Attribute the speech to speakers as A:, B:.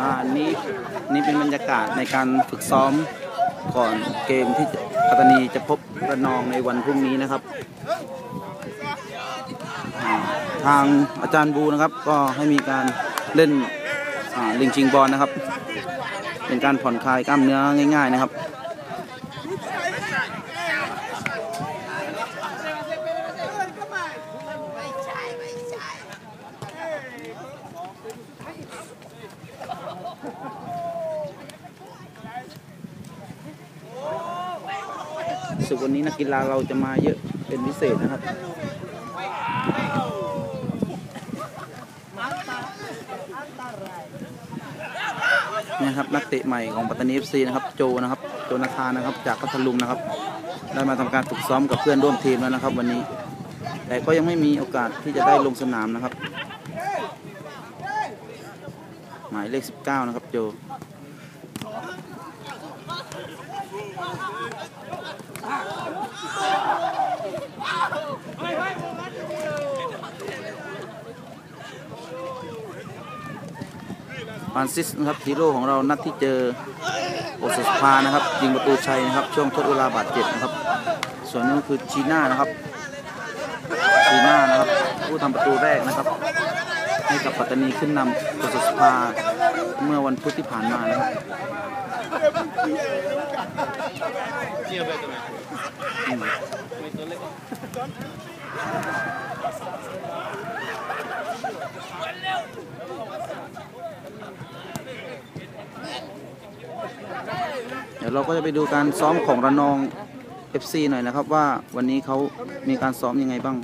A: อ่านี้นี่เป็นบรรยากาศในการฝึกซ้อมก่อนเกมที่ปัตตานีจะพบระนองในวันพรุ่งนี้นะครับอ่าทางอาจารย์บูนะครับก็ให้มีการเล่นอ่าลิงชิงบอลนะครับ เป็นการผ่อนคลายกล้ามเนื้อง่าย ๆนะครับ รู้สึกวันนี้นักกีฬาเราจะมาเยอะเป็นพิเศษนะครับนี่ครับนักเตะใหม่ของปัตตานี FC นะครับโจนะครับโจนาธานนะครับ จากพัทลุงนะครับ ได้มาทำการฝึกซ้อมกับเพื่อนร่วมทีมแล้วนะครับ วันนี้ แต่ก็ยังไม่มีโอกาสที่จะได้ลงสนามนะครับ หมายเลข 19 นะครับโจ ฟรานซิสนะครับฮีโร่ของเรานัดที่เจอโอสสภานะครับยิงประตูชัยนะครับช่วงทดเวลาบาดเจ็บนะครับ ส่วนนี้คือจีน่านะครับจีน่านะครับผู้ทำประตูแรกนะครับ ให้กับปัตตานีขึ้นนำโอสสภาเมื่อวันพุธที่ผ่านมานะครับอืม เดี๋ยวเราก็จะไปดูการซ้อมของระนอง FC หน่อยนะครับว่าวันนี้เขามีการซ้อมยังไงบ้าง